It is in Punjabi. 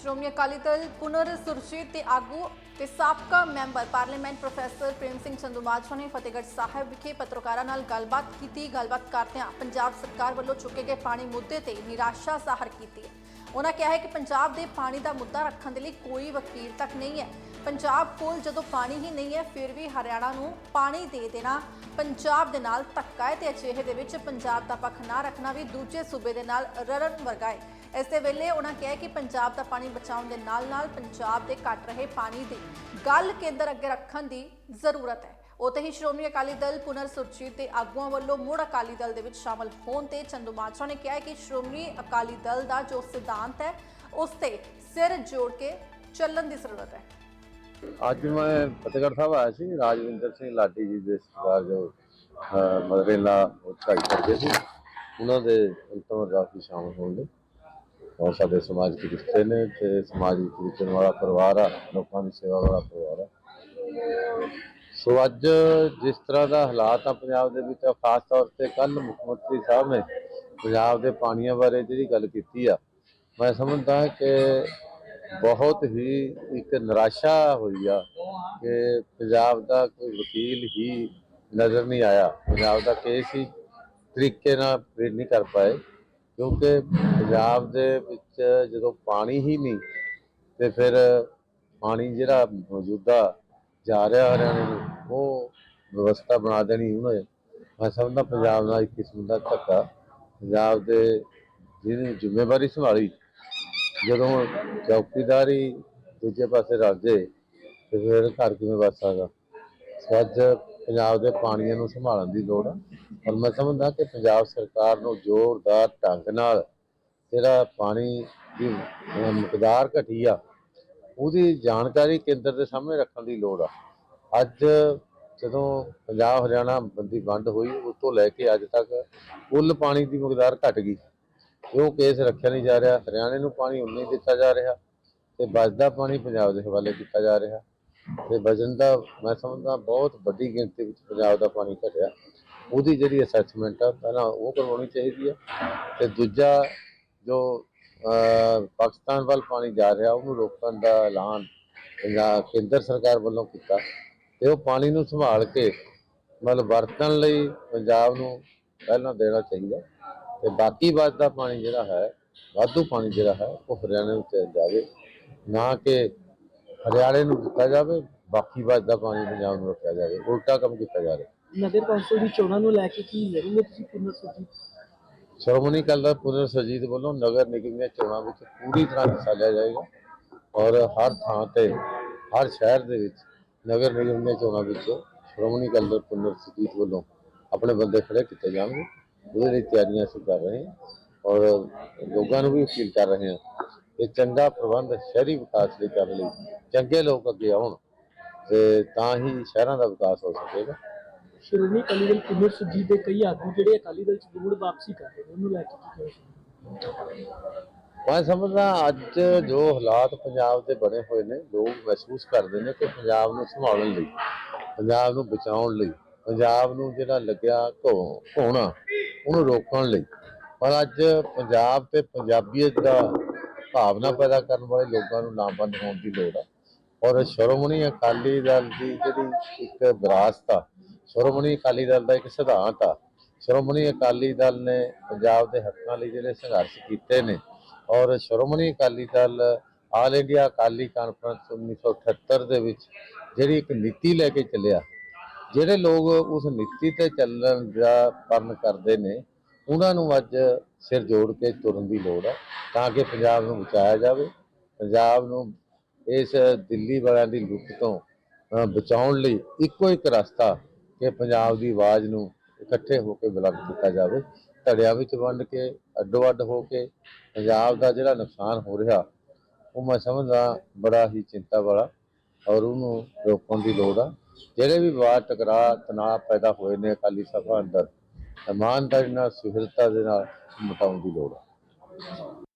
ਸ਼੍ਰੋਮਣੀ ਅਕਾਲੀ ਦਲ ਪੁਨਰ ਸੁਰਜੀਤ ਤੇ ਆਗੂ ਤੇ ਸਾਬਕਾ member parliament professor Prem Singh Chandumajra ਨੇ ਫਤਿਹਗੜ੍ਹ ਸਾਹਿਬ ਵਿਖੇ ਪੱਤਰਕਾਰਾਂ ਨਾਲ ਗੱਲਬਾਤ ਕੀਤੀ। ਗੱਲਬਾਤ ਕਰਦਿਆਂ ਪੰਜਾਬ ਸਰਕਾਰ ਵੱਲੋਂ ਚੁੱਕੇ ਗਏ ਪਾਣੀ ਮੁੱਦੇ ਤੇ ਨਿਰਾਸ਼ਾ ਜ਼ਾਹਰ ਕੀਤੀ ਹੈ। ਉਹਨਾਂ ਕਿਹਾ ਹੈ ਕਿ ਪੰਜਾਬ ਦੇ ਪਾਣੀ ਦਾ ਮੁੱਦਾ ਰੱਖਣ ਦੇ ਲਈ ਕੋਈ ਵਕੀਲ ਤੱਕ ਨਹੀਂ ਹੈ। ਪੰਜਾਬ ਕੋਲ ਜਦੋਂ ਪਾਣੀ ਹੀ ਨਹੀਂ ਹੈ, ਫਿਰ ਵੀ ਹਰਿਆਣਾ ਨੂੰ ਪਾਣੀ ਦੇ ਦੇਣਾ ਪੰਜਾਬ ਦੇ ਨਾਲ ਧੱਕਾ ਹੈ ਤੇ ਅਜਿਹੇ ਦੇ ਵਿੱਚ ਪੰਜਾਬ ਦਾ ਪੱਖ ਨਾ ਰੱਖਣਾ ਵੀ ਦੂਜੇ ਸੂਬੇ ਦੇ ਨਾਲ ਰੜਨ ਵਰਗਾ ਹੈ। ਇਸ ਦੇ ਵੇਲੇ ਉਹਨਾਂ ਕਿਹਾ ਕਿ ਪੰਜਾਬ ਦਾ ਪਾਣੀ ਬਚਾਉਣ ਦੇ ਨਾਲ-ਨਾਲ ਪੰਜਾਬ ਦੇ ਘਟ ਰਹੇ ਪਾਣੀ ਦੀ ਗੱਲ ਕੇਂਦਰ ਅੱਗੇ ਰੱਖਣ ਦੀ ਜ਼ਰੂਰਤ ਹੈ। ਉਤੇ ਹੀ ਸ਼੍ਰੋਮਣੀ ਅਕਾਲੀ ਦਲ ਪੁਨਰ ਸੁਰਜੀਤ ਦੇ ਆਗੂਆਂ ਵੱਲੋਂ ਮੁੜ ਅਕਾਲੀ ਦਲ ਦੇ ਵਿੱਚ ਸ਼ਾਮਲ ਹੋਣ ਤੇ ਚੰਦੂਮਾਜਰਾ ਨੇ ਕਿਹਾ ਕਿ ਸ਼੍ਰੋਮਣੀ ਅਕਾਲੀ ਦਲ ਦਾ ਜੋ ਸਿਧਾਂਤ ਹੈ, ਉਸ ਤੇ ਸਿਰ ਜੋੜ ਕੇ ਚੱਲਣ ਦੀ ਜ਼ਰੂਰਤ ਹੈ। ਅੱਜ ਮੈਂ ਫਤਿਹਗੜ੍ਹ ਸਾਹਿਬ ਆਇਆ ਸੀ, ਰਾਜਵਿੰਦਰ ਸਿੰਘ ਲਾਡੀ ਜੀ ਦੇ ਸਰਕਾਰ ਜੋ ਮਦਰੇਲਾ ਉਹ ਕਰਦੇ ਸੀ। ਉਹਨਾਂ ਦੇ ਅੰਤਮ ਅਰਦਾਸ ਸ਼ਾਮਲ ਹੋਣ ਲਈ। ਔਰ ਸਾਡੇ ਸਮਾਜ ਦੇ ਰਿਸ਼ਤੇ ਨੇ ਤੇ ਸਮਾਜ ਵਿੱਚ ਵਿਚਰਨ ਵਾਲਾ ਪਰਿਵਾਰ ਆ, ਲੋਕਾਂ ਦੀ ਸੇਵਾ ਵਾਲਾ ਪਰਿਵਾਰ ਆ। ਸੋ ਅੱਜ ਜਿਸ ਤਰ੍ਹਾਂ ਦਾ ਹਾਲਾਤ ਆ ਪੰਜਾਬ ਦੇ ਵਿੱਚ ਖਾਸ ਤੌਰ ਤੇ ਕੱਲ ਮੁੱਖ ਮੰਤਰੀ ਸਾਹਿਬ ਨੇ ਪੰਜਾਬ ਦੇ ਪਾਣੀਆਂ ਬਾਰੇ ਜਿਹੜੀ ਗੱਲ ਕੀਤੀ ਆ, ਮੈਂ ਸਮਝਦਾ ਕਿ ਬਹੁਤ ਹੀ ਇੱਕ ਨਿਰਾਸ਼ਾ ਹੋਈ ਆ ਕਿ ਪੰਜਾਬ ਦਾ ਕੋਈ ਵਕੀਲ ਹੀ ਨਜ਼ਰ ਨਹੀਂ ਆਇਆ। ਪੰਜਾਬ ਦਾ ਕੇਸ ਹੀ ਤਰੀਕੇ ਨਾਲ ਪੇਸ਼ ਨਹੀਂ ਕਰ ਪਾਏ, ਕਿਉਂਕਿ ਪੰਜਾਬ ਦੇ ਵਿੱਚ ਜਦੋਂ ਪਾਣੀ ਹੀ ਨਹੀਂ, ਤੇ ਫਿਰ ਪਾਣੀ ਜਿਹੜਾ ਮੌਜੂਦਾ ਜਾ ਰਿਹਾ ਹਰਿਆਣੇ ਨੂੰ, ਉਹ ਵਿਵਸਥਾ ਬਣਾ ਦੇਣੀ ਉਹਨੇ। ਮੈਂ ਸਮਝਦਾ ਪੰਜਾਬ ਨਾਲ ਇੱਕ ਕਿਸਮ ਦਾ ਧੱਕਾ। ਪੰਜਾਬ ਦੇ ਜਿਹਨੇ ਜ਼ਿੰਮੇਵਾਰੀ ਸੰਭਾਲੀ ਜਦੋਂ ਚੌਕੀਦਾਰ ਹੀ ਦੂਜੇ ਪਾਸੇ ਰੱਖ ਜੇ, ਤੇ ਫਿਰ ਘਰ ਕਿਵੇਂ ਵੱਸ ਸਕਦਾ ਸੋ ਅੱਜ ਪੰਜਾਬ ਦੇ ਪਾਣੀਆਂ ਨੂੰ ਸੰਭਾਲਣ ਦੀ ਲੋੜ ਆ। ਔਰ ਮੈਂ ਸਮਝਦਾ ਕਿ ਪੰਜਾਬ ਸਰਕਾਰ ਨੂੰ ਜ਼ੋਰਦਾਰ ਢੰਗ ਨਾਲ ਜਿਹੜਾ ਪਾਣੀ ਦੀ ਮਕਦਾਰ ਘਟੀ ਆ, ਉਹਦੀ ਜਾਣਕਾਰੀ ਕੇਂਦਰ ਦੇ ਸਾਹਮਣੇ ਰੱਖਣ ਦੀ ਲੋੜ ਆ। ਅੱਜ ਜਦੋਂ ਪੰਜਾਬ ਹਰਿਆਣਾ ਬੰਦੀ ਵੰਡ ਹੋਈ, ਉਸ ਤੋਂ ਲੈ ਕੇ ਅੱਜ ਤੱਕ ਕੁੱਲ ਪਾਣੀ ਦੀ ਮਕਦਾਰ ਘਟ ਗਈ। ਉਹ ਕੇਸ ਰੱਖਿਆ ਨਹੀਂ ਜਾ ਰਿਹਾ, ਹਰਿਆਣੇ ਨੂੰ ਪਾਣੀ ਉਨਾ ਹੀ ਦਿੱਤਾ ਜਾ ਰਿਹਾ ਤੇ ਬਚਦਾ ਪਾਣੀ ਪੰਜਾਬ ਦੇ ਹਵਾਲੇ ਕੀਤਾ ਜਾ ਰਿਹਾ ਤੇ ਵਜਨ ਦਾ ਮੈਂ ਸਮਝਦਾ ਬਹੁਤ ਵੱਡੀ ਗਿਣਤੀ ਵਿੱਚ ਪੰਜਾਬ ਦਾ ਪਾਣੀ ਘਟਿਆ। ਉਹਦੀ ਜਿਹੜੀ ਅਸੈਸਮੈਂਟ ਆ, ਪਹਿਲਾਂ ਉਹ ਕਰਵਾਉਣੀ ਚਾਹੀਦੀ ਆ ਤੇ ਦੂਜਾ ਜੋ ਪਾਕਿਸਤਾਨ ਵੱਲ ਪਾਣੀ ਜਾ ਰਿਹਾ, ਉਹਨੂੰ ਰੋਕਣ ਦਾ ਐਲਾਨ ਪੰਜਾਬ, ਕੇਂਦਰ ਸਰਕਾਰ ਵੱਲੋਂ ਕੀਤਾ ਤੇ ਉਹ ਪਾਣੀ ਨੂੰ ਸੰਭਾਲ ਕੇ ਮਤਲਬ ਵਰਤਣ ਲਈ ਪੰਜਾਬ ਨੂੰ ਪਹਿਲਾਂ ਦੇਣਾ ਚਾਹੀਦਾ। ਤੇ ਬਾਕੀ ਬਚਦਾ ਪਾਣੀ ਜਿਹੜਾ ਹੈ ਵਾਧੂ ਪਾਣੀ ਜਿਹੜਾ ਹੈ ਉਹ ਹਰਿਆਣੇ ਨੂੰ ਜਾਵੇ ਨਾ ਕਿ ਹਰਿਆਣੇ ਨੂੰ ਦਿੱਤਾ ਜਾਵੇ ਬਾਕੀ ਬਚਦਾ ਪਾਣੀ ਪੰਜਾਬ ਨੂੰ ਰੱਖਿਆ ਜਾਵੇ। ਉਲਟਾ ਕੰਮ ਕੀਤਾ ਜਾ ਰਿਹਾ। ਨਗਰ ਕੌਂਸਲ ਦੀ ਚੋਣਾਂ ਨੂੰ ਲੈ ਕੇ ਕੀ ਲੜੋਗੇ ਤੁਸੀਂ ਪੁਨਰ ਸੁਰਜੀਤ ਸ਼੍ਰੋਮਣੀ ਅਕਾਲੀ ਦਲ ਪੁਨਰ ਸਰਜੀਤ ਵੱਲੋਂ ਨਗਰ ਨਿਗਮ ਦੀਆਂ ਚੋਣਾਂ ਵਿੱਚ ਪੂਰੀ ਤਰ੍ਹਾਂ ਹਿੱਸਾ ਲਿਆ ਜਾਏਗਾ ਔਰ ਹਰ ਥਾਂ ਤੇ ਹਰ ਸ਼ਹਿਰ ਦੇ ਵਿੱਚ ਨਗਰ ਨਿਗਮ ਦੀਆਂ ਚੋਣਾਂ ਵਿੱਚ ਸ਼੍ਰੋਮਣੀ ਅਕਾਲੀ ਦਲ ਪੁਨਰ ਸਰਜੀਤ ਵੱਲੋਂ ਆਪਣੇ ਬੰਦੇ ਖੜੇ ਕੀਤੇ ਜਾਣਗੇ। ਉਹਦੇ ਲਈ ਤਿਆਰੀਆਂ ਅਸੀਂ ਕਰ ਰਹੇ ਹਾਂ ਔਰ ਲੋਕਾਂ ਨੂੰ ਵੀ ਅਪੀਲ ਕਰ ਰਹੇ ਹਾਂ ਕਿ ਚੰਗਾ ਪ੍ਰਬੰਧ ਸ਼ਹਿਰੀ ਵਿਕਾਸ ਲਈ ਕਰਨ ਲਈ ਚੰਗੇ ਲੋਕ ਅੱਗੇ ਆਉਣ ਤੇ ਤਾਂ ਹੀ ਸ਼ਹਿਰਾਂ ਦਾ ਵਿਕਾਸ ਹੋ ਸਕੇਗਾ। ਸ਼੍ਰੋਮਣੀ ਅਕਾਲੀ ਦਲ ਸੁਰਜੀਤ ਦੇ ਕਈ ਆਗੂ ਜਿਹੜੇ ਅਕਾਲੀ ਦਲ ਚ ਮੁੜ ਵਾਪਸੀ ਕਰ ਰਹੇ ਨੇ ਉਹਨੂੰ ਲੈ ਕੇ ਕੀ ਮੈਂ ਸਮਝਦਾ ਅੱਜ ਜੋ ਹਾਲਾਤ ਪੰਜਾਬ ਦੇ ਬਣੇ ਹੋਏ ਨੇ ਲੋਕ ਮਹਿਸੂਸ ਕਰਦੇ ਨੇ ਕਿ ਪੰਜਾਬ ਨੂੰ ਸੰਭਾਲਣ ਲਈ ਪੰਜਾਬ ਨੂੰ ਬਚਾਉਣ ਲਈ ਪੰਜਾਬ ਨੂੰ ਜਿਹੜਾ ਲੱਗਿਆ ਘੋਣਾ ਉਹਨੂੰ ਰੋਕਣ ਲਈ। ਪਰ ਅੱਜ ਪੰਜਾਬ ਤੇ ਪੰਜਾਬੀਅਤ ਦਾ ਭਾਵਨਾ ਪੈਦਾ ਕਰਨ ਵਾਲੇ ਲੋਕਾਂ ਨੂੰ ਨਾਮਬੰਦ ਹੋਣ ਦੀ ਲੋੜ ਆ। ਔਰ ਸ਼੍ਰੋਮਣੀ ਅਕਾਲੀ ਦਲ ਦੀ ਜਿਹੜੀ ਇੱਕ ਵਿਰਾਸਤ ਆ, ਸ਼੍ਰੋਮਣੀ ਅਕਾਲੀ ਦਲ ਦਾ ਇੱਕ ਸਿਧਾਂਤ ਆ। ਸ਼੍ਰੋਮਣੀ ਅਕਾਲੀ ਦਲ ਨੇ ਪੰਜਾਬ ਦੇ ਹੱਕਾਂ ਲਈ ਜਿਹੜੇ ਸੰਘਰਸ਼ ਕੀਤੇ ਨੇ ਔਰ Shiromani Akali Dal all India Akali conference 1978 ਦੇ ਵਿੱਚ ਜਿਹੜੀ ਇੱਕ ਨੀਤੀ ਲੈ ਕੇ ਚੱਲਿਆ ਜਿਹੜੇ ਲੋਕ ਉਸ ਨੀਤੀ ਤੇ ਚੱਲਣ ਦਾ ਕਰਨ ਕਰਦੇ ਨੇ, ਉਹਨਾਂ ਨੂੰ ਅੱਜ ਸਿਰ ਜੋੜ ਕੇ ਤੁਰਨ ਦੀ ਲੋੜ ਹੈ, ਤਾਂ ਕਿ ਪੰਜਾਬ ਨੂੰ ਬਚਾਇਆ ਜਾਵੇ। ਪੰਜਾਬ ਨੂੰ ਇਸ ਦਿੱਲੀ ਵਾਲਿਆਂ ਦੀ ਲੁੱਟ ਤੋਂ ਬਚਾਉਣ ਲਈ ਇੱਕੋ ਇੱਕ ਰਸਤਾ ਕਿ ਪੰਜਾਬ ਦੀ ਆਵਾਜ਼ ਨੂੰ ਇਕੱਠੇ ਹੋ ਕੇ ਬੁਲੰਦ ਕੀਤਾ ਜਾਵੇ। ਧੜਿਆਂ ਵਿੱਚ ਵੰਡ ਕੇ, ਅੱਡੋ ਅੱਡ ਹੋ ਕੇ ਪੰਜਾਬ ਦਾ ਜਿਹੜਾ ਨੁਕਸਾਨ ਹੋ ਰਿਹਾ, ਉਹ ਮੈਂ ਸਮਝਦਾ ਬੜਾ ਹੀ ਚਿੰਤਾ ਵਾਲਾ ਔਰ ਉਹਨੂੰ ਰੋਕਣ ਦੀ ਲੋੜ ਆ। ਜਿਹੜੇ ਵੀ ਵਿਵਾਦ ਟਕਰਾਅ, ਤਣਾਅ ਪੈਦਾ ਹੋਏ ਨੇ ਅਕਾਲੀ ਸਭਾ ਅੰਦਰ, ਇਮਾਨਦਾਰੀ ਨਾਲ, ਸੁਹਿਰਤਾ ਦੇ ਨਾਲ ਮਿਟਾਉਣ ਦੀ ਲੋੜ ਹੈ